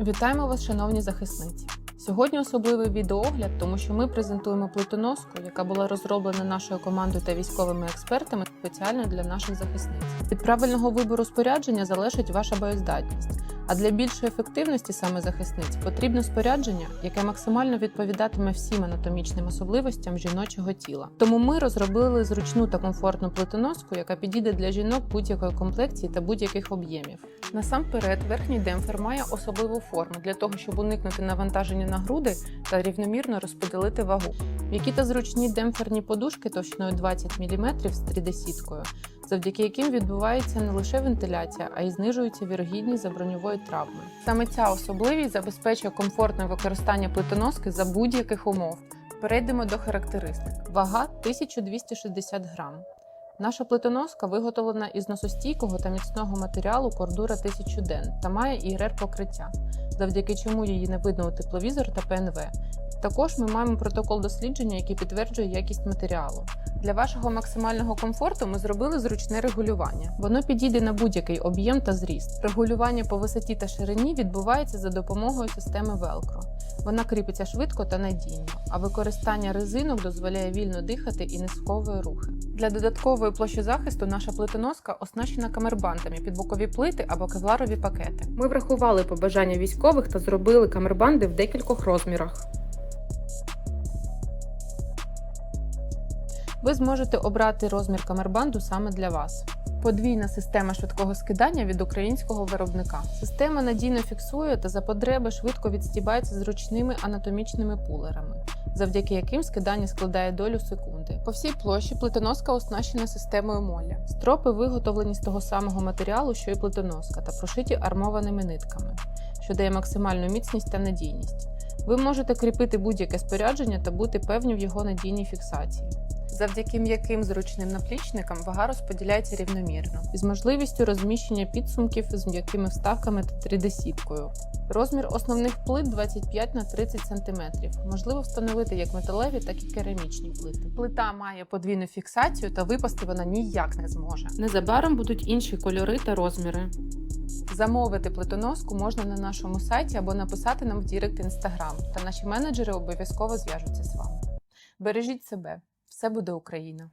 Вітаємо вас, шановні захисниці! Сьогодні особливий відеоогляд, тому що ми презентуємо плитоноску, яка була розроблена нашою командою та військовими експертами спеціально для наших захисниць. Від правильного вибору спорядження залежить ваша боєздатність. А для більшої ефективності саме захисниць потрібно спорядження, яке максимально відповідатиме всім анатомічним особливостям жіночого тіла. Тому ми розробили зручну та комфортну плитоноску, яка підійде для жінок будь-якої комплекції та будь-яких об'ємів. Насамперед, верхній демпфер має особливу форму для того, щоб уникнути навантаження на груди та рівномірно розподілити вагу. М'які та зручні демпферні подушки товщиною 20 мм з 3D-сіткою, завдяки яким відбувається не лише вентиляція, а й знижується вірогідність заброньової травми. Саме ця особливість забезпечує комфортне використання плитоноски за будь-яких умов. Перейдемо до характеристик. Вага 1260 грам. Наша плитоноска виготовлена із носостійкого та міцного матеріалу кордура 1000 ден та має ІРР покриття, завдяки чому її не видно у тепловізор та ПНВ. Також ми маємо протокол дослідження, який підтверджує якість матеріалу. Для вашого максимального комфорту ми зробили зручне регулювання. Воно підійде на будь-який об'єм та зріст. Регулювання по висоті та ширині відбувається за допомогою системи Velcro. Вона кріпиться швидко та надійно, а використання резинок дозволяє вільно дихати і не сковує рухи. Для додаткової площі захисту наша плитоноска оснащена камербандами під бокові плити або кевларові пакети. Ми врахували побажання військових та зробили камербанди в декількох розмірах. Ви зможете обрати розмір камербанду саме для вас. Подвійна система швидкого скидання від українського виробника. Система надійно фіксує та за потреби швидко відстібається зручними анатомічними пулерами, завдяки яким скидання складає долю секунди. По всій площі плитоноска оснащена системою моля. Стропи виготовлені з того самого матеріалу, що і плитоноска, та прошиті армованими нитками, що дає максимальну міцність та надійність. Ви можете кріпити будь-яке спорядження та бути певні в його надійній фіксації. Завдяки м'яким зручним наплічникам вага розподіляється рівномірно, із можливістю розміщення підсумків з м'якими вставками та 3D-сіткою. Розмір основних плит 25 на 30 см. Можливо встановити як металеві, так і керамічні плити. Плита має подвійну фіксацію та випасти вона ніяк не зможе. Незабаром будуть інші кольори та розміри. Замовити плитоноску можна на нашому сайті або написати нам в Дірект Інстаграм, та наші менеджери обов'язково зв'яжуться з вами. Бережіть себе, все буде Україна!